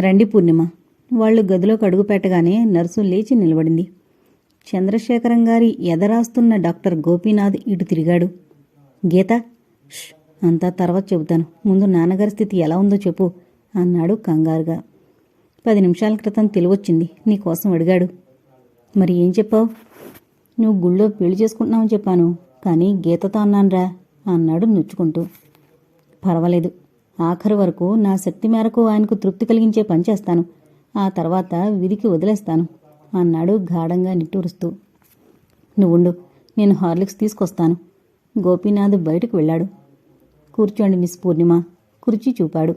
రండి పూర్ణిమ. వాళ్ళు గదిలోకి అడుగుపెట్టగానే నర్సు లేచి నిలబడింది. చంద్రశేఖరం గారి ఎదరాస్తున్న డాక్టర్ గోపీనాథ్ ఇటు తిరిగాడు. గీత అంతా తర్వాత చెబుతాను. ముందు నాన్నగారి స్థితి ఎలా ఉందో చెప్పు అన్నాడు కంగారుగా. పది నిమిషాల క్రితం తెలివొచ్చింది. నీకోసం అడిగాడు. మరి ఏం చెప్పావు? నువ్వు గుళ్ళో పెళ్ళి చేసుకుంటున్నావని చెప్పాను. కానీ గీతతో అన్నానురా అన్నాడు నొచ్చుకుంటూ. పర్వాలేదు. ఆఖరి వరకు నా శక్తి మేరకు ఆయనకు తృప్తి కలిగించే పని చేస్తాను. ఆ తర్వాత విధికి వదిలేస్తాను అన్నాడు గాఢంగా నిట్టూరుస్తూ. నువ్వుండు నేను హార్లిక్స్ తీసుకొస్తాను. గోపీనాథ్ బయటకు వెళ్ళాడు. కూర్చోండి మిస్ పూర్ణిమ కుర్చీ చూపాడు.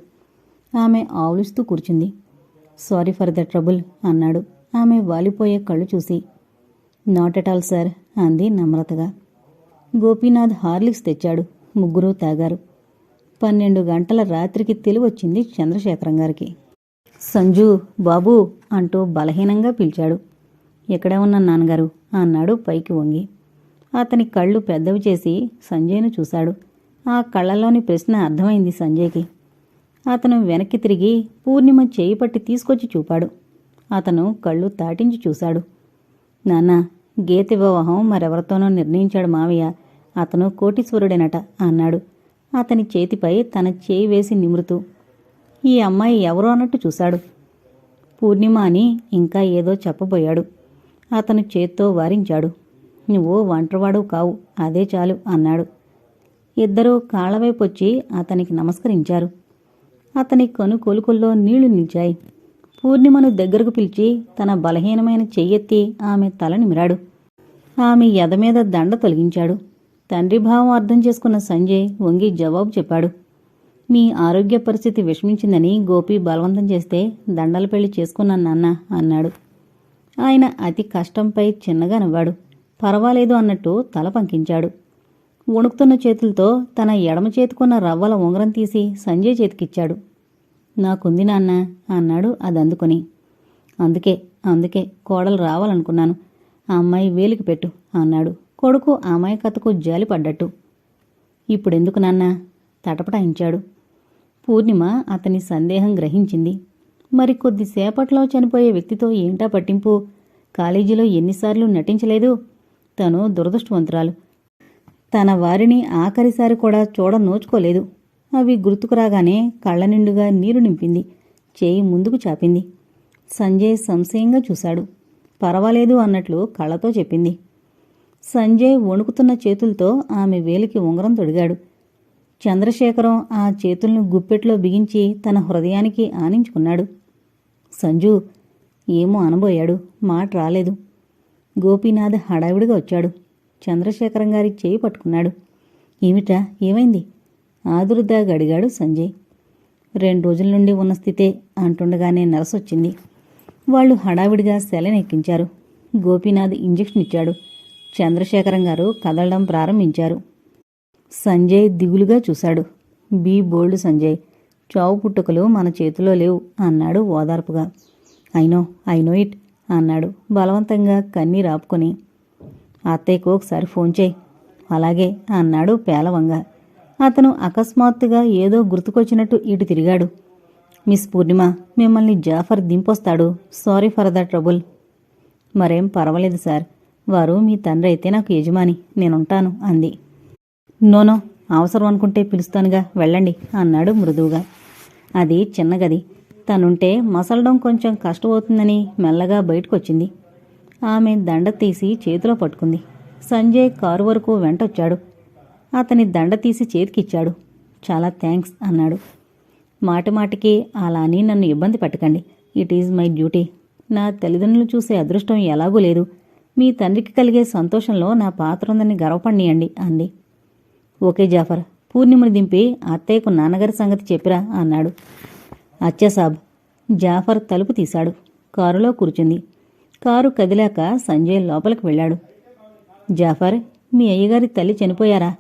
ఆమె ఆవులిస్తూ కూర్చుంది. సారీ ఫర్ ద ట్రబుల్ అన్నాడు. ఆమె వాలిపోయే కళ్ళు చూసి. నాట్ ఎట్ ఆల్ సార్ అంది నమ్రతగా. గోపీనాథ్ హార్లిక్స్ తెచ్చాడు. ముగ్గురు తాగారు. పన్నెండు గంటల రాత్రికి తెలివచ్చింది చంద్రశేఖరం గారికి. సంజు బాబూ అంటూ బలహీనంగా పిలిచాడు. ఎక్కడే ఉన్నా నాన్నగారు అన్నాడు పైకి వంగి. అతని కళ్ళు పెద్దవి చేసి సంజయ్ను చూశాడు. ఆ కళ్ళలోని ప్రశ్న అర్థమైంది సంజయ్కి. అతను వెనక్కి తిరిగి పూర్ణిమ చేయి పట్టి తీసుకొచ్చి చూపాడు. అతను కళ్ళు తాటించి చూశాడు. నాన్న గీత వివాహం మరెవరితోనో నిర్ణయించాడు మావయ్య. అతను కోటీశ్వరుడేనట అన్నాడు. అతని చేతిపై తన చేయి వేసి నిమురుతూ ఈ అమ్మాయి ఎవరో అన్నట్టు చూశాడు. పూర్ణిమ అని ఇంకా ఏదో చెప్పబోయాడు. అతను చేత్తో వారించాడు. నువ్వు ఒంటరివాడు కావు. అదే చాలు అన్నాడు. ఇద్దరూ కాళ్ళవైపు వచ్చి అతనికి నమస్కరించారు. అతని కనుకొలుకుల్లో నీళ్ళు నిలిచాయి. పూర్ణిమను దగ్గరకు పిలిచి తన బలహీనమైన చెయ్యెత్తి ఆమె తల నిమిరాడు. ఆమె ఎద మీద దండ తొలగించాడు. తండ్రి భావం అర్థం చేసుకున్న సంజయ్ వంగి జవాబు చెప్పాడు. మీ ఆరోగ్య పరిస్థితి విషమించిందని గోపి బలవంతం చేస్తే దండల పెళ్ళి చేసుకున్నాను నాన్న అన్నాడు. ఆయన అతి కష్టంపై చిన్నగా నవ్వాడు. పర్వాలేదు అన్నట్టు తల పంకించాడు. వణుకుతున్న చేతులతో తన ఎడమ చేతికున్న రవ్వల ఉంగరం తీసి సంజయ్ చేతికిచ్చాడు. నాకుంది నాన్న అన్నాడు అది అందుకుని అందుకే అందుకే కోడలు రావాలనుకున్నాను. ఆ అమ్మాయి వేలికి పెట్టు అన్నాడు. కొడుకు అమాయకతకు జాలి పడ్డట్టు ఇప్పుడెందుకు నాన్న? తటపటాయించాడు. పూర్ణిమ అతని సందేహం గ్రహించింది. మరి కొద్దిసేపట్లో చనిపోయే వ్యక్తితో ఏంటా పట్టింపు? కాలేజీలో ఎన్నిసార్లు నటించలేదు? తను దురదృష్టవంతురాలు. తన వారిని ఆఖరిసారి కూడా చూడ నోచుకోలేదు. అవి గుర్తుకు రాగానే కళ్ళ నిండుగా నీరు నింపింది. చేయి ముందుకు చాపింది. సంజయ్ సంశయంగా చూశాడు. పర్వాలేదు అన్నట్లు కళ్ళతో చెప్పింది. సంజయ్ వణుకుతున్న చేతులతో ఆమె వేలికి ఉంగరం తొడిగాడు. చంద్రశేఖరం ఆ చేతుల్ని గుప్పెట్లో బిగించి తన హృదయానికి ఆనించుకున్నాడు. సంజు ఏమో అనబోయాడు మాట రాలేదు. గోపీనాథ్ హడావిడిగా వచ్చాడు. చంద్రశేఖరం గారి చేయి పట్టుకున్నాడు. ఏమిటా ఏమైంది? ఆదురుదాగా అడిగాడు సంజయ్. రెండు రోజుల నుండి ఉన్న స్థితే అంటుండగానే నరసొచ్చింది. వాళ్ళు హడావిడిగా సెలనెక్కించారు. గోపీనాథ్ ఇంజెక్షన్ ఇచ్చాడు. చంద్రశేఖరం గారు కదలడం ప్రారంభించారు. సంజయ్ దిగులుగా చూశాడు. బీ బోల్డ్ సంజయ్ చావు పుట్టుకలు మన చేతిలో లేవు అన్నాడు ఓదార్పుగా. ఐనో ఐనో ఇట్ అన్నాడు బలవంతంగా కన్నీ రాపుకొని అత్తయ్యకు ఒకసారి ఫోన్ చేయి అలాగే అన్నాడు పేలవంగా. అతను అకస్మాత్తుగా ఏదో గుర్తుకొచ్చినట్టు ఇటు తిరిగాడు. మిస్ పూర్ణిమ మిమ్మల్ని Jafar దింపొస్తాడు. Sorry for the trouble. మరేం పర్వాలేదు సార్. వారు మీ తండ్రి అయితే నాకు యజమాని నేనుంటాను అంది. నోనో అవసరం అనుకుంటే పిలుస్తానుగా వెళ్ళండి అన్నాడు మృదువుగా. అది చిన్న గది. తనుంటే మసలడం కొంచెం కష్టమవుతుందని మెల్లగా బయటకొచ్చింది. ఆమె దండ తీసి చేతిలో పట్టుకుంది. సంజయ్ కారు వరకు వెంటొచ్చాడు. అతని దండ తీసి చేతికిచ్చాడు. చాలా థ్యాంక్స్ అన్నాడు. మాటిమాటికి అలా అని నన్ను ఇబ్బంది పెట్టకండి. It is my duty. నా తల్లిదండ్రులు చూసే అదృష్టం ఎలాగూ లేదు. మీ తండ్రికి కలిగే సంతోషంలో నా పాత్ర ఉందని గర్వపడియండి అంది. ఓకే జాఫర్ పూర్ణిమని దింపి అత్తయ్యకు నాన్నగారి సంగతి చెప్పిరా అన్నాడు. అచ్చాసాబ్ జాఫర్ తలుపు తీశాడు. కారులో కూర్చుంది. కారు కదిలాక సంజయ్ లోపలికి వెళ్ళాడు. జాఫర్ మీ అయ్యగారి తల్లి చనిపోయారా?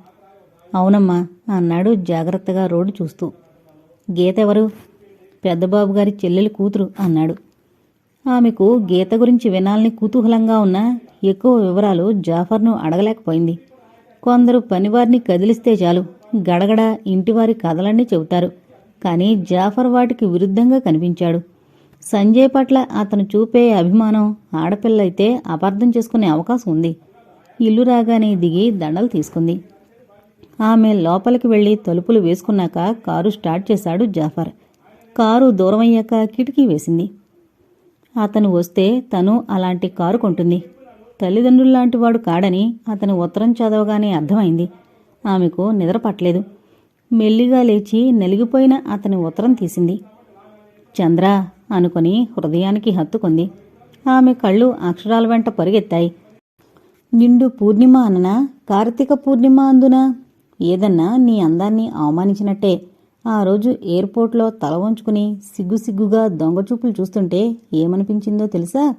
అవునమ్మా అన్నాడు జాగ్రత్తగా రోడ్డు చూస్తూ. గీత ఎవరు? పెద్దబాబు గారి చెల్లెలి కూతురు అన్నాడు. ఆమెకు గీత గురించి వినాలని కుతూహలంగా ఉన్న ఎక్కువ వివరాలు జాఫర్ను అడగలేకపోయింది. కొందరు పనివారిని కదిలిస్తే చాలు గడగడ ఇంటివారి కథలన్నీ చెబుతారు. కానీ జాఫర్ వాటికి విరుద్ధంగా కనిపించాడు. సంజయ్ పట్ల అతను చూపే అభిమానం ఆడపిల్లైతే అపార్థం చేసుకునే అవకాశం ఉంది. ఇల్లు రాగానే దిగి దండలు తీసుకుంది. ఆమె లోపలికి వెళ్ళి తలుపులు వేసుకున్నాక కారు స్టార్ట్ చేశాడు జాఫర్. కారు దూరమయ్యాక కిటికీ వేసింది. అతను వస్తే తను అలాంటి కారు కొంటుంది. తల్లిదండ్రుల్లాంటి వాడు కాడని అతని ఉత్తరం చదవగానే అర్థమైంది. ఆమెకు నిద్ర పట్టలేదు. మెల్లిగా లేచి నలిగిపోయిన అతని ఉత్తరం తీసింది. చంద్ర అనుకుని హృదయానికి హత్తుకుంది. ఆమె కళ్ళు అక్షరాల వెంట పరిగెత్తాయి. నిండు పూర్ణిమ అననా కార్తీక పూర్ణిమ అందునా? ఏదన్నా నీ అందాన్ని అవమానించినట్టే. ఆ రోజు ఎయిర్పోర్ట్లో తల వంచుకుని సిగ్గుసిగ్గుగా దొంగచూపులు చూస్తుంటే ఏమనిపించిందో తెలుసా?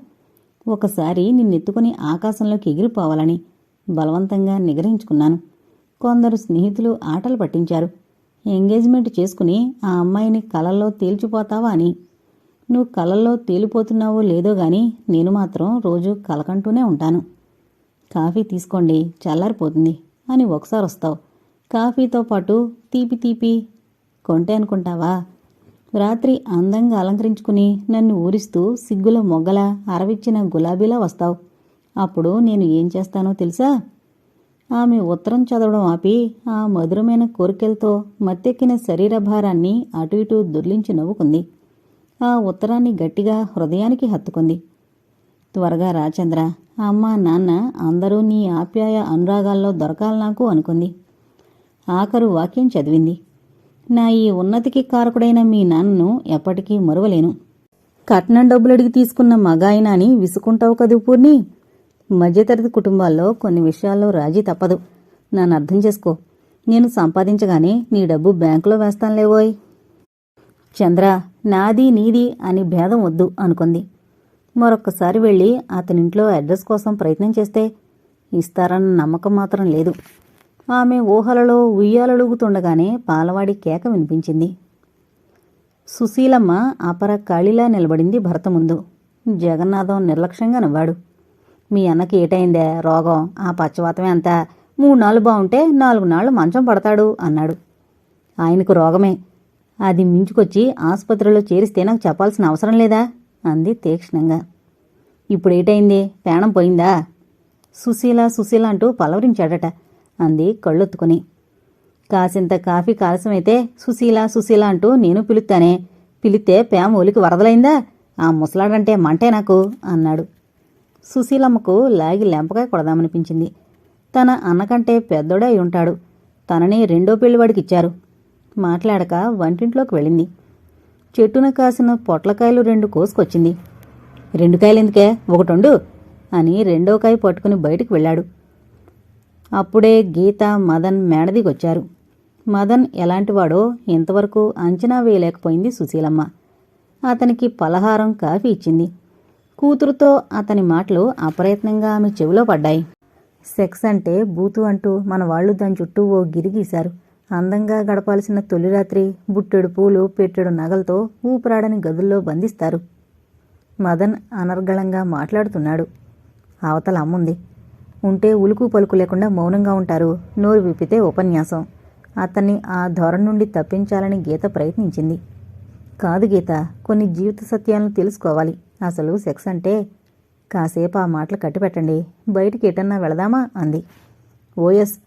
ఒకసారి నిన్నెత్తుకుని ఆకాశంలోకి ఎగిరిపోవాలని బలవంతంగా నిగ్రహించుకున్నాను. కొందరు స్నేహితులు ఆటలు పట్టించారు. ఎంగేజ్మెంట్ చేసుకుని ఆ అమ్మాయిని కలల్లో తేల్చిపోతావా అని. నువ్వు కలల్లో తేలిపోతున్నావో లేదో గాని నేను మాత్రం రోజు కలకంటూనే ఉంటాను. కాఫీ తీసుకోండి చల్లారిపోతుంది అని ఒకసారి వస్తావు కాఫీతో పాటు తీపి తీపి కొంటే అనుకుంటావా? రాత్రి అందంగా అలంకరించుకుని నన్ను ఊరిస్తూ సిగ్గుల మొగ్గల అరవిచ్చిన గులాబీలా వస్తావు. అప్పుడు నేను ఏం చేస్తానో తెలుసా? ఆమె ఉత్తరం చదవడం ఆపి ఆ మధురమైన కోరికలతో మత్తెక్కిన శరీర భారాన్ని అటు ఇటు దొర్లించి నవ్వుకుంది. ఆ ఉత్తరాన్ని గట్టిగా హృదయానికి హత్తుకుంది. త్వరగా రాచంద్ర అమ్మ నాన్న అందరూ నీ ఆప్యాయ అనురాగాల్లో దొరకాలి నాకు అనుకుంది. ఆఖరు వాక్యం చదివింది. నా ఈ ఉన్నతికి కారకుడైన మీ నాన్నను ఎప్పటికీ మరువలేను. కట్నం డబ్బులడిగి తీసుకున్న మగాయన అని విసుకుంటావు కదూ పూర్ణి? మధ్యతరగతి కుటుంబాల్లో కొన్ని విషయాల్లో రాజీ తప్పదు. నన్ను అర్థం చేసుకో. నేను సంపాదించగానే నీ డబ్బు బ్యాంకులో వేస్తానులేవోయ్ చంద్ర నాది నీది అని భేదం వద్దు అనుకుంది. మరొక్కసారి వెళ్ళి అతనింట్లో అడ్రస్ కోసం ప్రయత్నం చేస్తే ఇస్తారన్న నమ్మకం మాత్రం లేదు. ఆమె ఊహలలో ఉయ్యాలడుగుతుండగానే పాలవాడి కేక వినిపించింది. సుశీలమ్మ అపర కాళిలా నిలబడింది భర్త ముందు. జగన్నాథం నిర్లక్ష్యంగా నవ్వాడు. మీ అన్నకి ఏటైందే రోగం? ఆ పచ్చవాతమే అంతా. మూడు నాళ్ళు బాగుంటే నాలుగు నాళ్ళు మంచం పడతాడు అన్నాడు. ఆయనకు రోగమే. అది మించుకొచ్చి ఆసుపత్రిలో చేరిస్తే నాకు చెప్పాల్సిన అవసరం లేదా? అంది తీక్షణంగా. ఇప్పుడు ఏటైంది? పోయిందా? సుశీల సుశీల అంటూ పలవరించాడట. అంది కళ్ళొత్తుకుని. కాసింత కాఫీ కాలసమైతే సుశీల సుశీల అంటూ నేను పిలుస్తానే పిలిస్తే ప్రేమ ఒలికి వరదలైందా? ఆ ముసలాడంటే మంటే నాకు అన్నాడు. సుశీలమ్మకు లాగి లెంపకాయ కొడదామనిపించింది. తన అన్నకంటే పెద్దోడే అయి ఉంటాడు తనని రెండో పెళ్ళివాడికిచ్చారు మాట్లాడక వంటింట్లోకి వెళ్ళింది. చెట్టున కాసిన పొట్లకాయలు రెండు కోసుకొచ్చింది. రెండు కాయలు ఎందుకే ఒకటొండు అని రెండో కాయ పట్టుకుని బయటికి వెళ్ళాడు. అప్పుడే గీత మదన్ మేడదిగొచ్చారు. మదన్ ఎలాంటివాడో ఇంతవరకు అంచనా వేయలేకపోయింది సుశీలమ్మ. అతనికి పలహారం కాఫీ ఇచ్చింది. కూతురుతో అతని మాటలు అప్రయత్నంగా ఆమె చెవిలో పడ్డాయి. సెక్స్ అంటే బూతు అంటూ మన వాళ్ళు దాని చుట్టూ ఓ గిరిగీశారు అందంగా గడపాల్సిన తొలి రాత్రి బుట్టెడు పూలు పెట్టెడు నగలతో ఊపిరాడని గదుల్లో బంధిస్తారు. మదన్ అనర్గళంగా మాట్లాడుతున్నాడు. అవతల అమ్ముంది. ఉంటే ఉలుకు పలుకు లేకుండా మౌనంగా ఉంటారు. నోరు విప్పితే ఉపన్యాసం. అతన్ని ఆ ధోరణి నుండి తప్పించాలని గీత ప్రయత్నించింది. కాదు గీత కొన్ని జీవిత సత్యాలను తెలుసుకోవాలి. అసలు సెక్స్ అంటే కాసేపు ఆ మాటలు కట్టిపెట్టండి. బయటికి ఎటన్నా వెళదామా? అంది. ఓఎస్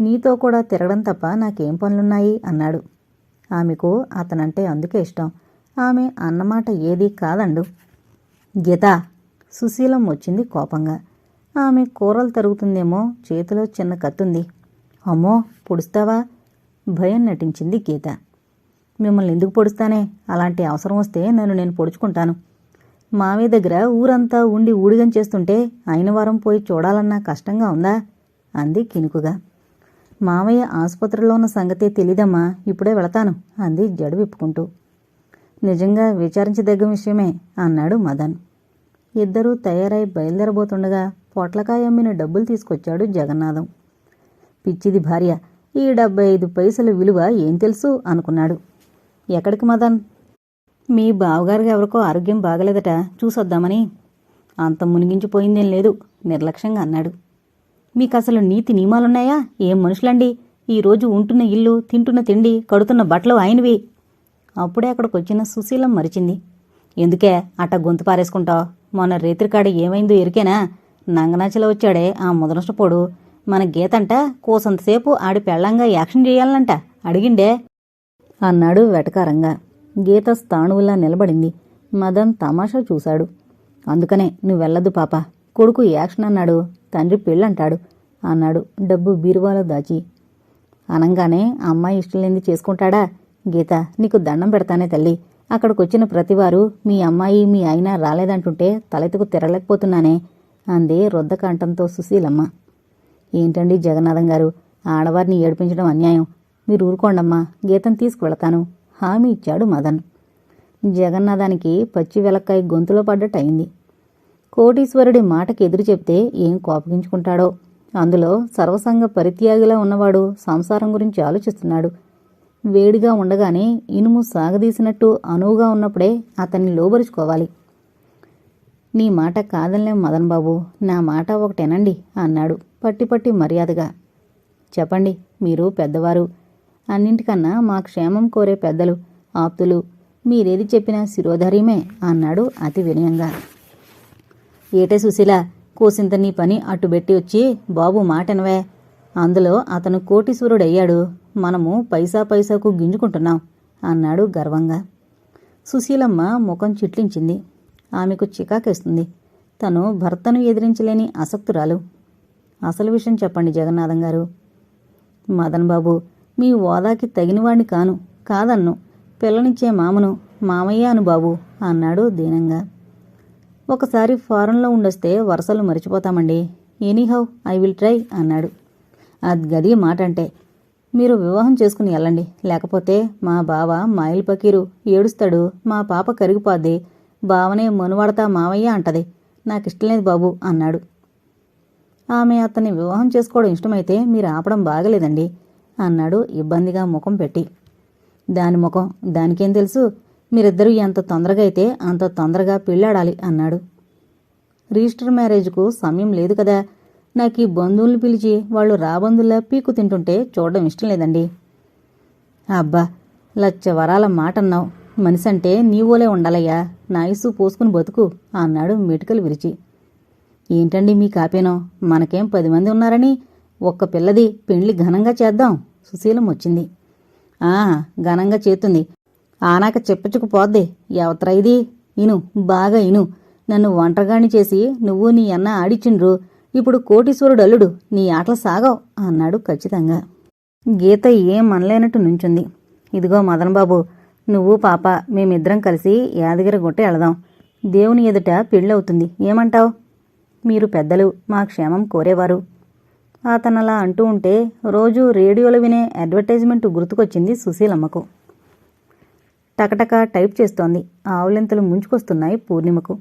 నీతో కూడా తిరగడం తప్ప నాకేం పనులున్నాయి? అన్నాడు. ఆమెకు అతనంటే అందుకే ఇష్టం. ఆమె అన్నమాట ఏదీ కాదండు. గీత సుశీలం వచ్చింది కోపంగా. ఆమె కూరలు తరుగుతుందేమో చేతిలో చిన్న కత్తుంది. అమ్మో పొడుస్తావా? భయం నటించింది గీత. మిమ్మల్ని ఎందుకు పొడుస్తానే? అలాంటి అవసరం వస్తే నన్ను నేను పొడుచుకుంటాను. మావయ్య దగ్గర ఊరంతా ఉండి ఊడిగం చేస్తుంటే అయిన వారం పోయి చూడాలన్నా కష్టంగా ఉందా? అంది కినుకుగా మావయ్య ఆసుపత్రిలో ఉన్న సంగతే తెలీదమ్మా ఇప్పుడే వెళతాను అంది జడు విప్పుకుంటూ. నిజంగా విచారించదగ్గ విషయమే అన్నాడు మదన్. ఇద్దరూ తయారై బయలుదేరబోతుండగా పొట్లకాయ అమ్మిన డబ్బులు తీసుకొచ్చాడు జగన్నాథం. పిచ్చిది భార్య ఈ డెబ్బై ఐదు పైసల విలువ ఏం తెలుసు? అనుకున్నాడు. ఎక్కడికి మదన్? మీ బావగారికి ఎవరికో ఆరోగ్యం బాగలేదట చూసొద్దామని. అంత మునిగించిపోయిందేం లేదు నిర్లక్ష్యంగా అన్నాడు. మీకు అసలు నీతి నియమాలున్నాయా? ఏం మనుషులండి? ఈరోజు ఉంటున్న ఇల్లు తింటున్న తిండి కడుతున్న బట్టలు ఆయనవి. అప్పుడే అక్కడికి వచ్చిన సుశీలం మరిచింది. ఎందుకే అట్ట గొంతు పారేసుకుంటావు? మొన్న రేత్రికాడ ఏమైందో ఎరికేనా? నంగనాచిలో వచ్చాడే ఆ ముదనష్టపోడు మన గీతంట కోసంతసేపు ఆడి పెళ్ళంగా యాక్షన్ చేయాలంట. అడిగిండే. అన్నాడు వెటకారంగా. గీత స్థాణువులా నిలబడింది. మదన్ తమాషా చూశాడు. అందుకనే నువ్వెళ్ళదు పాప. కొడుకు యాక్షన్ అన్నాడు. తండ్రి పెళ్ళంటాడు అన్నాడు డబ్బు బీరువాలో దాచి. అనంగానే అమ్మాయి ఇష్టం లేనిది చేసుకుంటాడా? గీత నీకు దండం పెడతానే తల్లి. అక్కడికొచ్చిన ప్రతివారు మీ అమ్మాయి మీ ఆయన రాలేదంటుంటే తలెత్తుకు తిరగలేకపోతున్నానే. అంది రుద్ద కంఠంతో సుశీలమ్మ. ఏంటండి జగన్నాథం గారు? ఆడవారిని ఏడిపించడం అన్యాయం. మీరు ఊరుకోండమ్మా గీతం తీసుకువెళతాను. హామీ ఇచ్చాడు మదన్. జగన్నాథానికి పచ్చి వెలక్కాయ గొంతులో పడ్డట్టు అయింది కోటీశ్వరుడి మాటకి ఎదురు చెప్తే ఏం కోపగించుకుంటాడో? అందులో సర్వసంగ పరిత్యాగిలా ఉన్నవాడు సంసారం గురించి ఆలోచిస్తున్నాడు. వేడిగా ఉండగానే ఇనుము సాగదీసినట్టు అనువుగా ఉన్నప్పుడే అతన్ని లోబరుచుకోవాలి. నీ మాట కాదనిలేం మదన్ బాబు. నా మాట ఒకటేనండి అన్నాడు పట్టి పట్టి మర్యాదగా. చెప్పండి మీరు పెద్దవారు. అన్నింటికన్నా మా క్షేమం కోరే పెద్దలు ఆప్తులు. మీరేది చెప్పినా శిరోధర్యమే అన్నాడు అతి వినయంగా. ఏటే సుశీల కోసింత నీ పని అట్టుబెట్టి వచ్చి బాబు మాటనవే. అందులో అతను కోటీశ్వరుడయ్యాడు. మనము పైసా పైసాకు గింజుకుంటున్నాం అన్నాడు గర్వంగా. సుశీలమ్మ ముఖం చిట్లించింది. ఆమెకు చికాకేస్తుంది. తను భర్తను ఎదిరించలేని అసక్తురాలు అసలు విషయం చెప్పండి జగన్నాథం గారు. మదన్ బాబు మీ ఓదాకి తగినవాణ్ణి కాను కాదన్ను. పిల్లనిచ్చే మామను మామయ్య అను బాబు అన్నాడు దీనంగా. ఒకసారి ఫారెన్లో ఉండొస్తే వరుసలు మర్చిపోతామండి. ఎనీహౌ ఐ విల్ ట్రై అన్నాడు. అది గది మాట అంటే మీరు వివాహం చేసుకుని వెళ్ళండి లేకపోతే మా బావ మాయిల్ పకీరు ఏడుస్తాడు మా పాప కరిగిపోద్ది బావనే మనువాడతా మావయ్య అంటది. నాకిష్టం లేదు బాబు అన్నాడు. ఆమె అతన్ని వివాహం చేసుకోవడం ఇష్టమైతే మీరు ఆపడం బాగలేదండి అన్నాడు ఇబ్బందిగా ముఖం పెట్టి. దాని ముఖం దానికేం తెలుసు? మీరిద్దరూ ఎంత తొందరగా అయితే అంత తొందరగా పెళ్ళాడాలి అన్నాడు. రిజిస్టర్ మ్యారేజ్కు సమయం లేదు కదా. నాకు ఈ బంధువుల్ని పిలిచి వాళ్ళు రాబంధుల్లా పీకు తింటుంటే చూడడం ఇష్టం లేదండి. అబ్బా లచ్చ వరాల మాట అన్నావు మనిషి అంటే నీవోలే ఉండాలయ్యా. నాయసు పోసుకుని బతుకు అన్నాడు మెటుకలు విరిచి. ఏంటండి మీ కాపేనో? మనకేం పది మంది ఉన్నారని? ఒక్క పిల్లది పెండ్లి ఘనంగా చేద్దాం సుశీలం వచ్చింది. ఆ ఘనంగా చేతుంది ఆనాక చెప్పచ్చుకుపోద్ది ఎవత్రా ఇది? ఇను బాగా ఇను. నన్ను ఒంటరిగాని చేసి నువ్వు నీ అన్న ఆడిచిండ్రు ఇప్పుడు కోటీశ్వరుడు అల్లుడు నీ ఆటలు సాగవు అన్నాడు ఖచ్చితంగా. గీత ఏం మనలేనట్టు నుంచుంది. ఇదిగో మదన్ బాబు నువ్వు పాప మేమిద్దరం కలిసి యాదగిరి గుట్ట వెళదాం. దేవుని ఎదుట పెళ్ళవుతుంది. ఏమంటావ్? మీరు పెద్దలు మా క్షేమం కోరేవారు. అతనలా అంటూ ఉంటే రోజు రేడియోలో వినే అడ్వర్టైజ్మెంట్ గుర్తుకొచ్చింది సుశీలమ్మకు. టకటక టైప్ చేస్తోంది. ఆవులింతలు ముంచుకొస్తున్నాయి పూర్ణిమకు.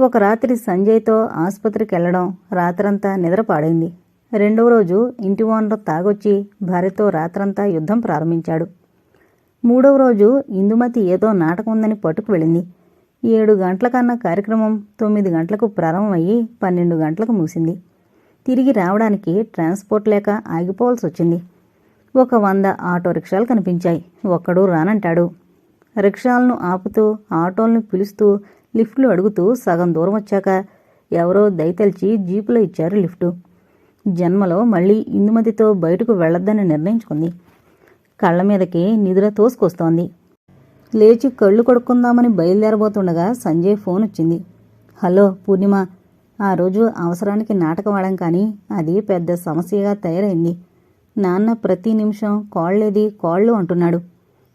ఒక రాత్రి సంజయ్తో ఆసుపత్రికి వెళ్ళడం రాత్రంతా నిద్రపాడైంది. రెండవ రోజు ఇంటి ఓనర్ తాగొచ్చి భార్యతో రాత్రంతా యుద్ధం ప్రారంభించాడు. మూడవ రోజు ఇందుమతి ఏదో నాటకం ఉందని పట్టుకు వెళ్ళింది. ఏడు గంటల కన్నా కార్యక్రమం తొమ్మిది గంటలకు ప్రారంభమయ్యి పన్నెండు గంటలకు ముగిసింది. తిరిగి రావడానికి ట్రాన్స్పోర్ట్ లేక ఆగిపోవాల్సి వచ్చింది. ఒక వంద ఆటో రిక్షాలు కనిపించాయి. ఒక్కడు రానంటాడు. రిక్షాలను ఆపుతూ ఆటోలను పిలుస్తూ లిఫ్ట్లు అడుగుతూ సగం దూరం వచ్చాక ఎవరో దయతలిచి జీపులో ఇచ్చారు లిఫ్టు. జన్మలో మళ్ళీ ఇందుమతితో బయటకు వెళ్ళొద్దని నిర్ణయించుకుంది. కళ్ళ మీదకి నిద్ర తోసుకొస్తోంది. లేచి కళ్ళు కొడుక్కుందామని బయలుదేరబోతుండగా సంజయ్ ఫోన్ వచ్చింది. హలో పూర్ణిమ. ఆ రోజు అవసరానికి నాటకం ఆడాం కానీ అది పెద్ద సమస్యగా తయారైంది. నాన్న ప్రతి నిమిషం కాళ్ళేది కాళ్ళు అంటున్నాడు.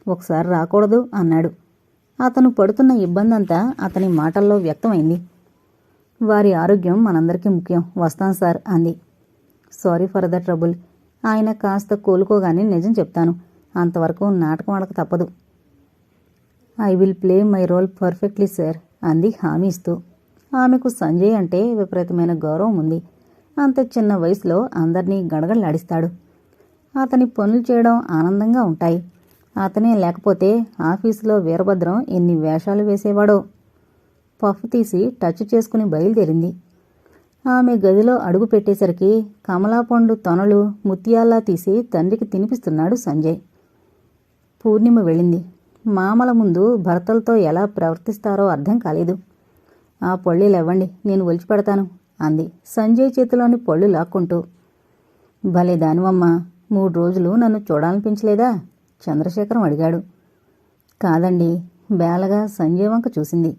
ఒకసారి రాకూడదు అన్నాడు. అతను పడుతున్న ఇబ్బందంతా అతని మాటల్లో వ్యక్తమైంది. వారి ఆరోగ్యం మనందరికీ ముఖ్యం. వస్తాను సార్ అంది. Sorry for the trouble. ఆయన కాస్త కోలుకోగానే నిజం చెప్తాను. అంతవరకు నాటకం ఆడక తప్పదు. I will play my role perfectly sir అంది హామీ ఇస్తూ. ఆమెకు సంజయ్ అంటే విపరీతమైన గౌరవం ఉంది. అంత చిన్న వయసులో అందరినీ గడగడలాడిస్తాడు. అతని పనులు చేయడం ఆనందంగా ఉంటాయి. అతనే లేకపోతే ఆఫీసులో వీరభద్రం ఎన్ని వేషాలు వేసేవాడో. పఫ్ తీసి టచ్ చేసుకుని బయలుదేరింది. ఆమె గదిలో అడుగు పెట్టేసరికి కమలాపండు తొనలు ముత్యాల్లా తీసి తండ్రికి తినిపిస్తున్నాడు సంజయ్. పూర్ణిమ వెళ్ళింది. మామల ముందు భర్తలతో ఎలా ప్రవర్తిస్తారో అర్థం కాలేదు. ఆ పళ్ళీలు ఇవ్వండి నేను ఒలిచిపెడతాను అంది. సంజయ్ చేతిలోని పళ్ళు లాక్కుంటూ. భలే దానివమ్మా మూడు రోజులు నన్ను చూడాలనిపించలేదా? చంద్రశేఖరం అడిగాడు. కాదండి బేలగా సంజయ్ వంక చూసింది.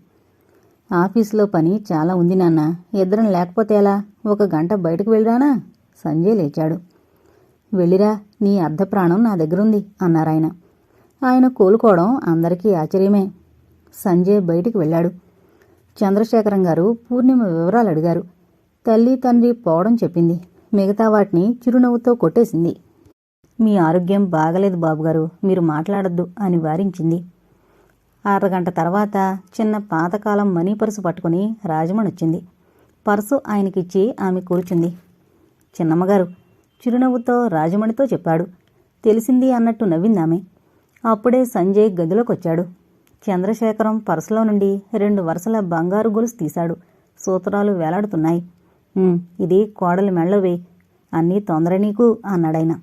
ఆఫీసులో పని చాలా ఉంది నాన్న ఇద్దరం లేకపోతే ఎలా? ఒక గంట బయటకు వెళ్ళిరానా? సంజయ్ లేచాడు. వెళ్ళిరా నీ అర్ధ ప్రాణం నా దగ్గరుంది అన్నారాయన. ఆయన కోలుకోవడం అందరికీ ఆశ్చర్యమే. సంజయ్ బయటికి వెళ్ళాడు. చంద్రశేఖరం గారు పూర్ణిమ వివరాలు అడిగారు. తల్లి తండ్రి పోవడం చెప్పింది. మిగతా వాటిని చిరునవ్వుతో కొట్టేసింది. మీ ఆరోగ్యం బాగలేదు బాబుగారు మీరు మాట్లాడొద్దు అని వారించింది. అరగంట తర్వాత చిన్న పాతకాలం మనీ పర్సు పట్టుకుని రాజమణి వచ్చింది. పర్సు ఆయనకిచ్చి ఆమె కూర్చుంది. చిన్నమ్మగారు చిరునవ్వుతో రాజమణితో చెప్పాడు. తెలిసింది అన్నట్టు నవ్విందామె అప్పుడే సంజయ్ గదిలోకొచ్చాడు. చంద్రశేఖరం పర్సులో నుండి రెండు వరుసల బంగారు గొలుసు తీశాడు. సూత్రాలు వేలాడుతున్నాయి. ఇది కోడలి మెళ్ళవే అన్నీ తొందర నీకు అన్నాడాయన.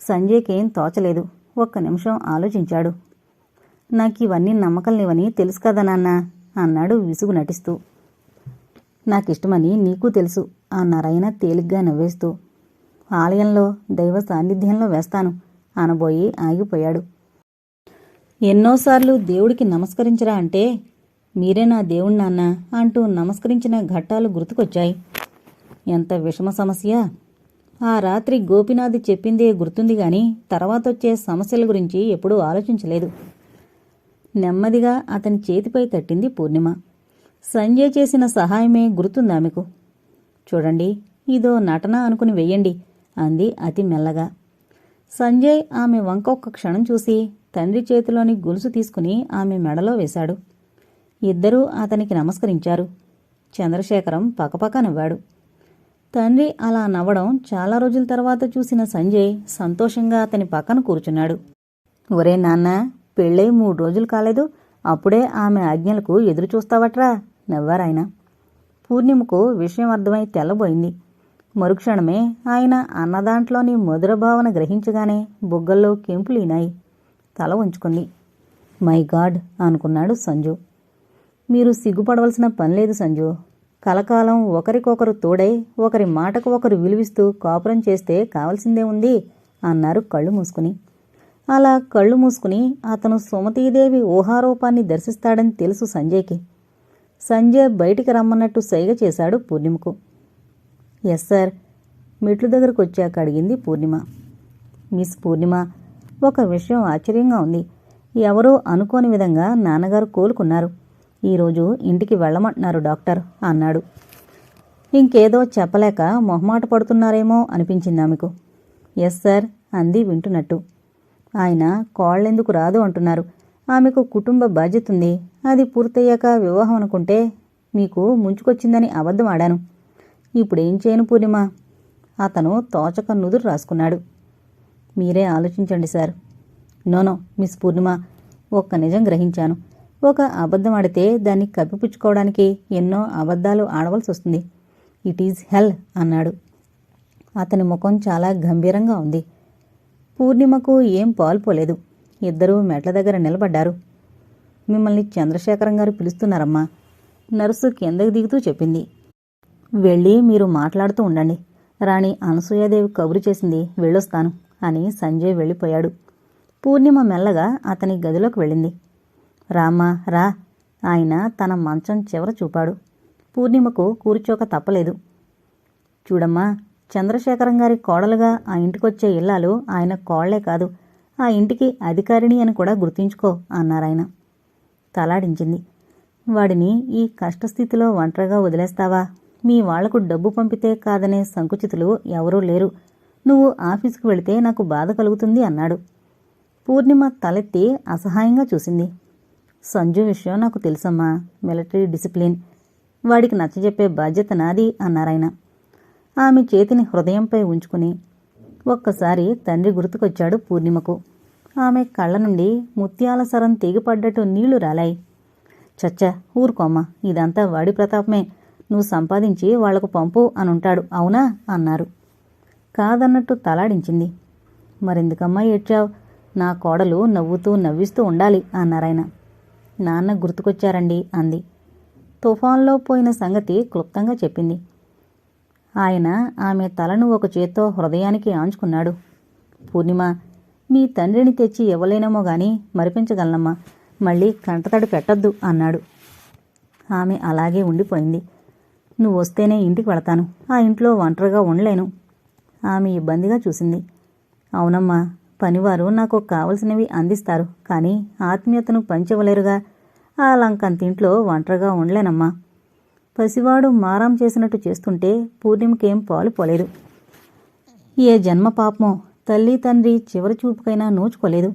సంజయ్కేం తోచలేదు. ఒక్క నిమిషం ఆలోచించాడు. నాకు ఇవన్నీ నమ్మకలేవని తెలుసు కదా నాన్న అన్నాడు విసుగు నటిస్తూ. నాకిష్టమని నీకు తెలుసు అన్నారాయన తేలిగ్గా నవ్వేస్తూ. ఆలయంలో దైవ సాన్నిధ్యంలో వేస్తాను అనబోయి ఆగిపోయాడు. ఎన్నోసార్లు దేవుడికి నమస్కరించరా అంటే మీరే నా దేవుడు నాన్న అంటూ నమస్కరించిన ఘట్టాలు గుర్తుకొచ్చాయి. ఎంత విషమ సమస్య! ఆ రాత్రి గోపినాథ్ చెప్పిందే గుర్తుంది గాని తర్వాతొచ్చే సమస్యల గురించి ఎప్పుడూ ఆలోచించలేదు. నెమ్మదిగా అతని చేతిపై తట్టింది పూర్ణిమ. సంజయ్ చేసిన సహాయమే గుర్తుందామెకు. చూడండి ఇదో నటన అనుకుని వెయ్యండి అంది అతి మెల్లగా. సంజయ్ ఆమె వంక ఒక్క క్షణం చూసి తండ్రి చేతిలోని గొలుసు తీసుకుని ఆమె మెడలో వేశాడు. ఇద్దరూ అతనికి నమస్కరించారు. చంద్రశేఖరం పకపక నవ్వాడు. తండ్రి అలా నవ్వడం చాలా రోజుల తర్వాత చూసిన సంజయ్ సంతోషంగా అతని పక్కన కూర్చున్నాడు. ఒరే నాన్న పెళ్ళై మూడు రోజులు కాలేదు. అప్పుడే ఆమె ఆజ్ఞలకు ఎదురు చూస్తావట్రా? నవ్వారాయన పూర్ణిమకు విషయం అర్థమై తెల్లబోయింది. మరుక్షణమే ఆయన అన్నదాంట్లోని మధుర భావన గ్రహించగానే బుగ్గల్లో కెంపులీనాయి తల ఉంచుకుంది మై గాడ్ అనుకున్నాడు సంజు. మీరు సిగ్గుపడవలసిన పనిలేదు సంజు. కలకాలం ఒకరికొకరు తోడై ఒకరి మాటకు ఒకరు విలువిస్తూ కాపురం చేస్తే కావలసిందే ఉంది అన్నారు కళ్ళు మూసుకుని. అలా కళ్ళు మూసుకుని అతను సుమతీదేవి ఊహారూపాన్ని దర్శిస్తాడని తెలుసు సంజయ్కి. సంజయ్ బయటికి రమ్మన్నట్టు సైగ చేశాడు పూర్ణిమకు. ఎస్ సార్ మిట్లు దగ్గరకు వచ్చాక అడిగింది పూర్ణిమ. మిస్ పూర్ణిమ ఒక విషయం ఆశ్చర్యంగా ఉంది. ఎవరో అనుకోని విధంగా నాన్నగారు కోలుకున్నారు. ఈరోజు ఇంటికి వెళ్ళమంటున్నారు డాక్టర్ అన్నాడు. ఇంకేదో చెప్పలేక మొహమాట పడుతున్నారేమో అనిపించింది ఆమెకు. ఎస్ సార్ అంది వింటున్నట్టు. ఆయన కోళ్ళెందుకు రాదు అంటున్నారు. ఆమెకు కుటుంబ బాధ్యత ఉంది. అది పూర్తయ్యాక వివాహం అనుకుంటే మీకు ముంచుకొచ్చిందని అబద్ధం ఆడాను. ఇప్పుడేం చేయను పూర్ణిమ. అతను తోచక నుదురు రాసుకున్నాడు. మీరే ఆలోచించండి సార్. నోనో మిస్ పూర్ణిమ ఒక్క నిజం గ్రహించాను. ఒక అబద్ధం ఆడితే దాన్ని కప్పిపుచ్చుకోవడానికి ఎన్నో అబద్ధాలు ఆడవలసి వస్తుంది. ఇట్ ఈజ్ హెల్ అన్నాడు. అతని ముఖం చాలా గంభీరంగా ఉంది. పూర్ణిమకు ఏం పాల్పోలేదు. ఇద్దరూ మెట్ల దగ్గర నిలబడ్డారు. మిమ్మల్ని చంద్రశేఖరం గారు పిలుస్తున్నారమ్మా నర్సు కిందకి దిగుతూ చెప్పింది. వెళ్ళి మీరు మాట్లాడుతూ ఉండండి. రాణి అనసూయాదేవి కబురు చేసింది వెళ్ళొస్తాను. అని సంజయ్ వెళ్ళిపోయాడు. పూర్ణిమ మెల్లగా అతని గదిలోకి వెళ్ళింది. రామా రా. ఆయన తన మంచం చివర చూపాడు. పూర్ణిమకు కూర్చోక తప్పలేదు. చూడమ్మా చంద్రశేఖరం గారి కోడలుగా ఆ ఇంటికొచ్చే ఇల్లాలు ఆయన కోళ్ళే కాదు ఆ ఇంటికి అధికారిణి అని కూడా గుర్తుంచుకో అన్నారాయన తలాడించింది. వాడిని ఈ కష్టస్థితిలో ఒంటరిగా వదిలేస్తావా? మీ వాళ్ళకు డబ్బు పంపితే కాదనే సంకుచితులు ఎవరూ లేరు. నువ్వు ఆఫీసుకు వెళితే నాకు బాధ కలుగుతుంది అన్నాడు. పూర్ణిమ తలెత్తి అసహాయంగా చూసింది. సంజు విషయం నాకు తెలుసమ్మా మిలిటరీ డిసిప్లిన్. వాడికి నచ్చజెప్పే బాధ్యత నాది అన్నారాయన ఆమె చేతిని హృదయంపై ఉంచుకుని ఒక్కసారి తండ్రి గుర్తుకొచ్చాడు పూర్ణిమకు. ఆమె కళ్ళ నుండి ముత్యాల సరం తెగిపడ్డట్టు నీళ్ళు రాలాయి. చచ్చా ఊరుకోమ్మ ఇదంతా వాడి ప్రతాపమే. నువ్వు సంపాదించి వాళ్ళకు పంపు అనుంటాడు అవునా? అన్నారు. కాదన్నట్టు తలాడించింది. మరెందుకమ్మా ఏడ్చావు? నా కోడలు నవ్వుతూ నవ్విస్తూ ఉండాలి అన్నారాయన నాన్న గుర్తుకొచ్చారండి అంది. తుఫాన్లో పోయిన సంగతి క్లుప్తంగా చెప్పింది. ఆయన ఆమె తలను ఒక చేత్తో హృదయానికి ఆంచుకున్నాడు. పూర్ణిమ మీ తండ్రిని తెచ్చి ఇవ్వలేనేమో గాని మరిపించగలనమ్మా. మళ్ళీ కంటతడి పెట్టొద్దు అన్నాడు. ఆమె అలాగే ఉండిపోయింది. నువ్వు వస్తేనే ఇంటికి వెళతాను. ఆ ఇంట్లో ఒంటరిగా ఉండలేను. ఆమె ఇబ్బందిగా చూసింది. అవునమ్మా పనివారు నాకు కావలసినవి అందిస్తారు కానీ ఆత్మీయతను పంచవలేరుగా. ఆ లంకంతింట్లో ఒంటరిగా ఉండలేనమ్మా. పసివాడు మారం చేసినట్టు చేస్తుంటే పూర్ణిమకేం పాలు పోలేదు. ఏ జన్మ పాపమో తల్లి తండ్రి చివరి చూపుకైనా నోచుకోలేదు.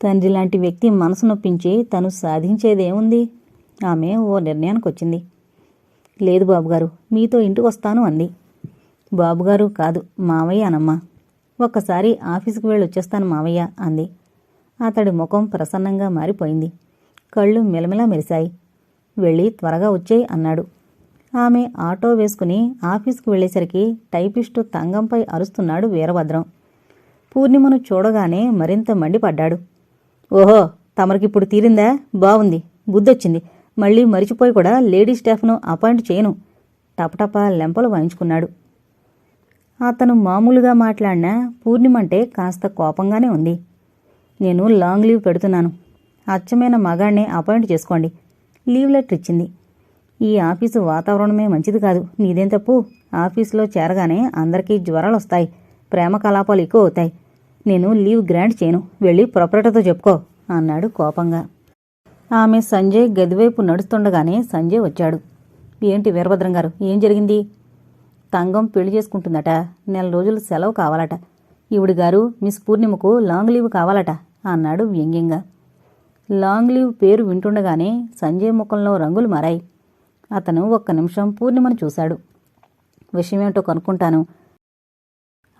తండ్రి లాంటి వ్యక్తి మనసు నొప్పించి తను సాధించేదేముంది? ఆమె ఓ నిర్ణయానికి వచ్చింది లేదు బాబుగారు మీతో ఇంటికి వస్తాను అంది. బాబుగారు కాదు మావయ్య అనమ్మా. ఒక్కసారి ఆఫీసుకు వెళ్ళి వచ్చేస్తాను మావయ్య అంది. అతడి ముఖం ప్రసన్నంగా మారిపోయింది. కళ్ళు మెలమెలా మెరిశాయి. వెళ్ళి త్వరగా వచ్చేయి అన్నాడు. ఆమె ఆటో వేసుకుని ఆఫీసుకు వెళ్ళేసరికి టైపిస్టు తంగంపై అరుస్తున్నాడు వీరభద్రం. పూర్ణిమను చూడగానే మరింత మండిపడ్డాడు. ఓహో తమరికిప్పుడు తీరిందా? బావుంది బుద్ధొచ్చింది. మళ్ళీ మరిచిపోయి కూడా లేడీ స్టాఫ్ను అపాయింట్ చేయను. టపటప లెంపలు వాయించుకున్నాడు. అతను మామూలుగా మాట్లాడినా పూర్ణిమంటే కాస్త కోపంగానే ఉంది. నేను లాంగ్ లీవ్ పెడుతున్నాను. అచ్చమైన మగాణ్ణే అపాయింట్ చేసుకోండి. లీవ్ లెటర్ ఇచ్చింది. ఈ ఆఫీసు వాతావరణమే మంచిది కాదు. నీదేం తప్పు? ఆఫీసులో చేరగానే అందరికీ జ్వరాలు వస్తాయి ప్రేమ కలాపాలు ఎక్కువ అవుతాయి. నేను లీవ్ గ్రాంట్ చేయను. వెళ్ళి ప్రొపరేటర్తో చెప్పుకో అన్నాడు కోపంగా. ఆమె సంజయ్ గదివైపు నడుస్తుండగానే సంజయ్ వచ్చాడు. ఏంటి వీరభద్రం గారు ఏం జరిగింది? తంగం పెళ్ళి చేసుకుంటుందట. నెల రోజులు సెలవు కావాలట. ఈవిడి గారు మిస్ పూర్ణిమకు లాంగ్ లీవ్ కావాలట అన్నాడు వ్యంగ్యంగా. లాంగ్ లీవ్ పేరు వింటుండగానే సంజయ్ ముఖంలో రంగులు మారాయి. అతను ఒక్క నిమిషం పూర్ణిమను చూశాడు. విషయమేంటో కనుక్కుంటాను.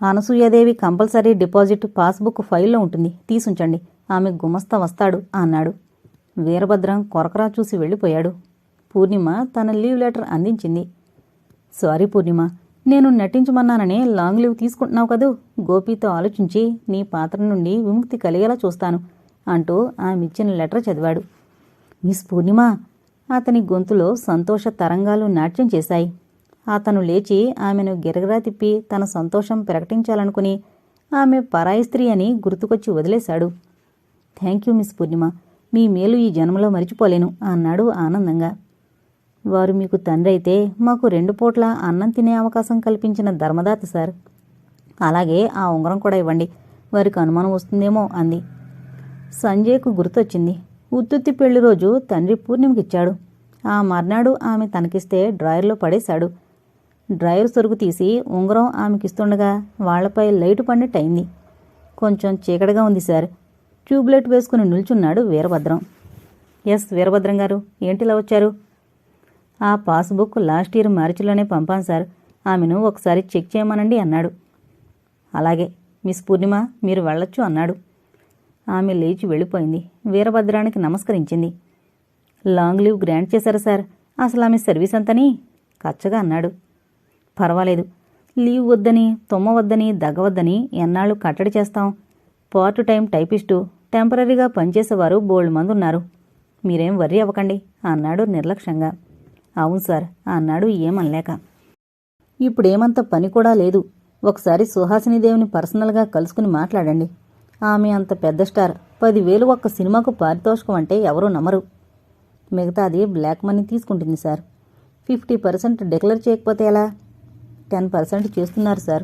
అనసూయదేవి కంపల్సరీ డిపాజిట్ పాస్బుక్ ఫైల్లో ఉంటుంది. తీసుంచండి. ఆమె గుమస్తా వస్తాడు అన్నాడు. వీరభద్రం కొరకరా చూసి వెళ్ళిపోయాడు. పూర్ణిమ తన లీవ్ లెటర్ అందించింది. సారీ పూర్ణిమ. నేను నటించమన్నాననే లాంగ్ లీవ్ తీసుకుంటున్నావు కదూ? గోపితో ఆలోచించి నీ పాత్ర నుండి విముక్తి కలిగేలా చూస్తాను అంటూ ఆమె ఇచ్చిన లెటర్ చదివాడు. మిస్ పూర్ణిమ అతని గొంతులో సంతోష తరంగాలు నాట్యం చేశాయి. అతను లేచి ఆమెను గిరగిరా తిప్పి తన సంతోషం ప్రకటించాలనుకుని ఆమె పరాయి స్త్రీ అని గుర్తుకొచ్చి వదిలేశాడు. థ్యాంక్ యూ మిస్ పూర్ణిమ మీ మేలు ఈ జన్మలో మరిచిపోలేను అన్నాడు ఆనందంగా. వారు మీకు తండ్రి అయితే మాకు రెండు పూట్ల అన్నం తినే అవకాశం కల్పించిన ధర్మదాత సార్. అలాగే ఆ ఉంగరం కూడా ఇవ్వండి. వారికి అనుమానం వస్తుందేమో అంది. సంజయ్కు గుర్తొచ్చింది. ఉత్తుత్తి పెళ్ళి రోజు తండ్రి పూర్ణిమకిచ్చాడు ఆ మర్నాడు ఆమె తనకిస్తే డ్రాయర్లో పడేశాడు. డ్రాయర్ సొరుగు తీసి ఉంగరం ఆమెకిస్తుండగా వాళ్ళపై లైటు పడినట్టయింది. కొంచెం చీకటిగా ఉంది సార్. ట్యూబ్లైట్ వేసుకుని నిల్చున్నాడు వీరభద్రం. ఎస్ వీరభద్రం గారు ఏంటిలా వచ్చారు? ఆ పాస్బుక్ లాస్ట్ ఇయర్ మార్చిలోనే పంపాను సార్. ఆమెను ఒకసారి చెక్ చేయమనండి అన్నాడు. అలాగే మిస్ పూర్ణిమ మీరు వెళ్ళొచ్చు అన్నాడు. ఆమె లేచి వెళ్ళిపోయింది. వీరభద్రానికి నమస్కరించింది. లాంగ్ లీవ్ గ్రాంట్ చేశారు సార్. అసలు ఆమె సర్వీస్ అంతని? కచ్చగా అన్నాడు. పర్వాలేదు. లీవ్ వద్దని తుమ్మ వద్దని దగ్గవద్దని ఎన్నాళ్ళు కట్టడి చేస్తాం. పార్ట్ టైం టైపిస్టు టెంపరీగా పనిచేసేవారు బోల్డ్ మంది ఉన్నారు మీరేం వర్రీ అవ్వకండి అన్నాడు నిర్లక్ష్యంగా. అవును సార్ అన్నాడు ఏమనలేక. ఇప్పుడేమంత పని కూడా లేదు. ఒకసారి సుహాసినీదేవిని పర్సనల్గా కలుసుకుని మాట్లాడండి. ఆమె అంత పెద్ద స్టార్ పదివేలు ఒక్క సినిమాకు పారితోషికం అంటే ఎవరూ నమ్మరు. మిగతాది బ్లాక్ మనీ తీసుకుంటుంది సార్. ఫిఫ్టీ పర్సెంట్ డిక్లేర్ చేయకపోతే ఎలా? టెన్ పర్సెంట్ చేస్తున్నారు సార్.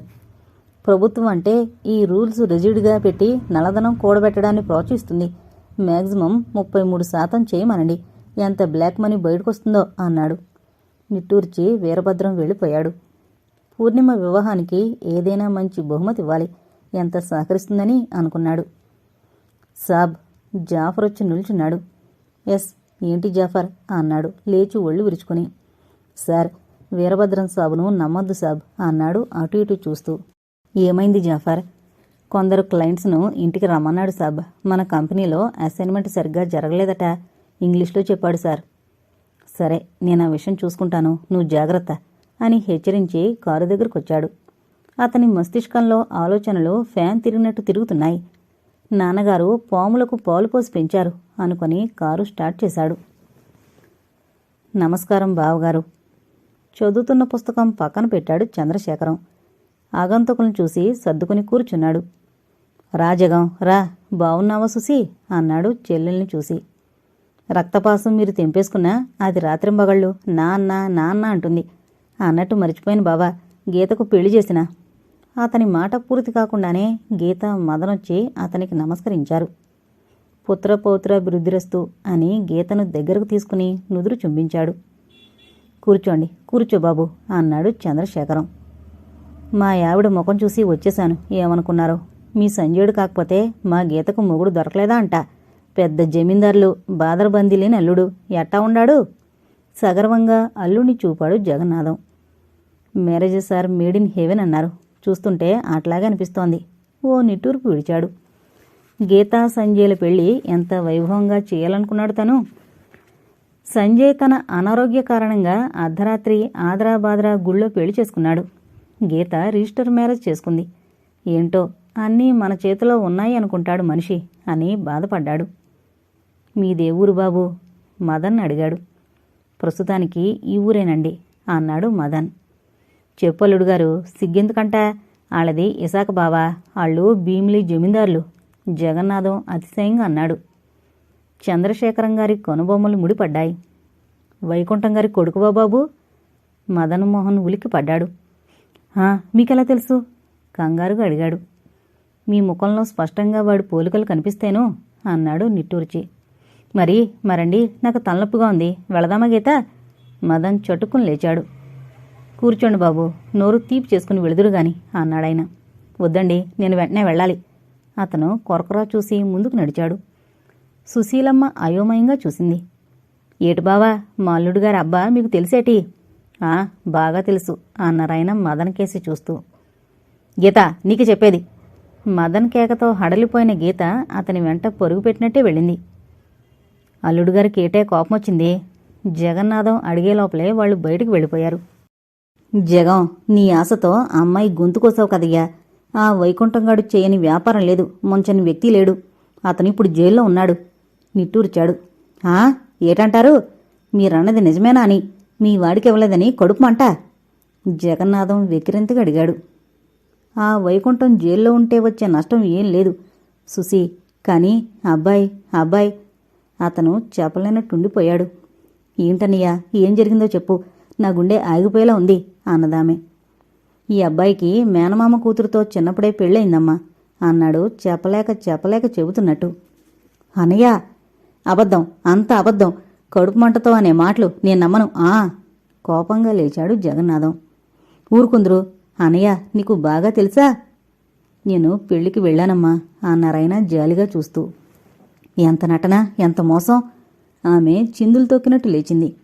ప్రభుత్వం అంటే ఈ రూల్స్ రిజిడ్గా పెట్టి నల్లధనం కూడబెట్టడాన్ని ప్రోత్సహిస్తుంది. మ్యాక్సిమం ముప్పై మూడు శాతం చేయమనండి. ఎంత బ్లాక్ మనీ బయటకొస్తుందో అన్నాడు. నిట్టూర్చి వీరభద్రం వెళ్ళిపోయాడు. పూర్ణిమ వివాహానికి ఏదైనా మంచి బహుమతి ఇవ్వాలి. ఎంత సహకరిస్తుందని అనుకున్నాడు. సాబ్ జాఫర్ వచ్చి నిల్చున్నాడు. ఎస్ ఏంటి జాఫర్? అన్నాడు. లేచి ఒళ్ళు విరుచుకుని. సార్ వీరభద్రం సాబును నమ్మొద్దు సాబ్ అన్నాడు అటు ఇటు చూస్తూ. ఏమైంది జాఫర్? కొందరు క్లయింట్స్ను ఇంటికి రమ్మన్నాడు సాబ్. మన కంపెనీలో అసైన్మెంట్ సరిగ్గా జరగలేదట. ఇంగ్లీష్లో చెప్పాడు సార్. సరే నేను ఆ విషయం చూసుకుంటాను. నువ్వు జాగ్రత్త అని హెచ్చరించి కారు దగ్గరకొచ్చాడు అతని మస్తిష్కంలో ఆలోచనలు ఫ్యాన్ తిరిగినట్టు తిరుగుతున్నాయి. నాన్నగారు పాములకు పాలు పోసి పెంచారు అనుకొని కారు స్టార్ట్ చేశాడు. నమస్కారం బావగారు. చదువుతున్న పుస్తకం పక్కన పెట్టాడు చంద్రశేఖరం. ఆగంతకులను చూసి సర్దుకుని కూర్చున్నాడు. రాజగం రా. బావున్నావా సుసి అన్నాడు చెల్లెల్ని చూసి. రక్తపాసం మీరు తెంపేసుకున్నా అది రాత్రింబగళ్ళు నాన్న నాన్న అంటుంది. అన్నట్టు మర్చిపోయిన బావా. గీతకు పెళ్ళి చేసిన. అతని మాట పూర్తి కాకుండానే గీత మదనొచ్చి అతనికి నమస్కరించారు. పుత్రపౌత్ర బిరుద్ధిరస్తు అని గీతను దగ్గరకు తీసుకుని నుదురు చుంబించాడు. కూర్చోండి కూర్చో బాబు అన్నాడు చంద్రశేఖరం. మా ఆవిడ ముఖం చూసి వచ్చేశాను. ఏమనుకున్నారో? మీ సంజయుడు కాకపోతే మా గీతకు మొగుడు దొరకలేదా అంట. పెద్ద జమీందారులు బాదరబందీలేని అల్లుడు ఎట్టా ఉండాడు? సగర్వంగా అల్లుడిని చూపాడు Jagannatham. Marriage sir made in heaven అన్నారు. చూస్తుంటే అట్లాగే అనిపిస్తోంది. ఓ నిట్టూర్పు విడిచాడు. గీతా సంజయ్ల పెళ్ళి ఎంత వైభవంగా చేయాలనుకున్నాడు తను. సంజయ్ తన అనారోగ్య కారణంగా అర్ధరాత్రి ఆదరాబాదరా గుళ్ళో పెళ్ళి చేసుకున్నాడు. గీత రిజిస్టర్ మ్యారేజ్ చేసుకుంది. ఏంటో అన్నీ మన చేతిలో ఉన్నాయి అనుకుంటాడు మనిషి. అని బాధపడ్డాడు. మీదే బాబు? మదన్ అడిగాడు. ప్రస్తుతానికి ఈ ఊరేనండి అన్నాడు మదన్. చెప్పల్లుడు గారు సిగ్గెందుకంట? ఆళ్ళది ఇసాక బావా వాళ్ళు భీమిలి జమీందారులు. జగన్నాథం అతిశయంగా అన్నాడు. చంద్రశేఖరం గారి కొనుబొమ్మలు ముడిపడ్డాయి. వైకుంఠం గారి కొడుకువా బాబు? మదన్ మోహన్ ఉలిక్కి పడ్డాడు మీకెలా తెలుసు? కంగారుగా అడిగాడు. మీ ముఖంలో స్పష్టంగా వాడి పోలికలు కనిపిస్తేను అన్నాడు నిట్టూర్చి. మరి మరండి నాకు తలనొప్పిగా ఉంది. వెళదామా గీత? మదన్ చటుక్కుని లేచాడు. కూర్చోండి బాబు నోరు తీపి చేసుకుని వెళుదురు గాని అన్నాడాయన వద్దండి నేను వెంటనే వెళ్ళాలి. అతను కొరకొరా చూసి ముందుకు నడిచాడు. సుశీలమ్మ అయోమయంగా చూసింది. ఏటు బావా మల్లుడు గారి అబ్బా మీకు తెలిసేటి? ఆ బాగా తెలుసు అన్నారాయన మదన్ కేసి చూస్తూ. గీత నీకు చెప్పేది. మదన్ కేకతో హడలిపోయిన గీత అతని వెంట పొరుగు పెట్టినట్టే వెళ్ళింది. అల్లుడు గారికి ఏటే కోపం వచ్చింది. జగన్నాథం అడిగే లోపలే వాళ్ళు బయటికి వెళ్ళిపోయారు. జగం నీ ఆశతో అమ్మాయి గొంతు కోసావు కదయ్యా. ఆ వైకుంఠంగాడు చేయని వ్యాపారం లేదు. ముంచని వ్యక్తి లేడు. అతను ఇప్పుడు జైల్లో ఉన్నాడు. నిట్టూర్చాడు. ఆ ఏటంటారు? మీరన్నది నిజమేనా అని? మీ వాడికి ఇవ్వలేదని కడుపు మంట. జగన్నాథం వెకిరింతగా అడిగాడు. ఆ వైకుంఠం జైల్లో ఉంటే వచ్చే నష్టం ఏం లేదు. సుసి కానీ అబ్బాయి అబ్బాయి అతను చెప్పలేనట్టుండిపోయాడు ఏంటన్నయ్యా ఏం జరిగిందో చెప్పు. నా గుండె ఆగిపోయేలా ఉంది అన్నదామె. ఈ అబ్బాయికి మేనమామ కూతురుతో చిన్నప్పుడే పెళ్ళయిందమ్మా అన్నాడు చెప్పలేక చెప్పలేక చెబుతున్నట్టు. అనయ్య అబద్ధం అంత అబద్ధం. కడుపు మంటతో అనే మాటలు నేను నమ్మను ఆ కోపంగా లేచాడు జగన్నాథం. ఊరుకుందరు అనయ్య నీకు బాగా తెలుసా? నేను పెళ్ళికి వెళ్ళానమ్మా అన్నారాయన జాలిగా చూస్తూ. ఎంత నటన ఎంత మోసం? ఆమె చిందులు తొక్కినట్టు లేచింది.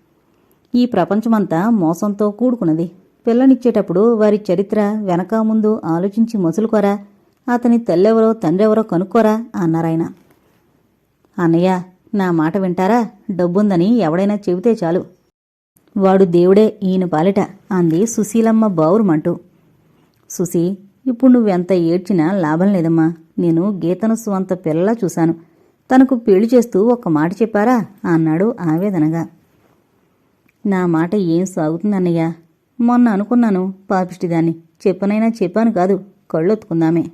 ఈ ప్రపంచమంతా మోసంతో కూడుకున్నది. పిల్లనిచ్చేటప్పుడు వారి చరిత్ర వెనక ముందు ఆలోచించి మసులుకోరా? అతని తల్లెవరో తండ్రెవరో కనుక్కోరా అన్నారాయన అన్నయ్య నా మాట వింటారా? డబ్బుందని ఎవడైనా చెబితే చాలు. వాడు దేవుడే ఈయన పాలిట అంది సుశీలమ్మ బావురుమంటూ. సుసి ఇప్పుడు నువ్వెంత ఏడ్చినా లాభం లేదమ్మా. నేను గీతను స్వంత పిల్లలా చూశాను. తనకు పెళ్ళి చేస్తూ ఒక మాట చెప్పారా? అన్నాడు ఆవేదనగా. నా మాట ఏం సాగుతుందన్నయ్యా? మొన్న అనుకున్నాను పాపిష్టిదాన్ని. చెప్పనైనా చెప్పాను కాదు కళ్ళొత్తుకుందామే.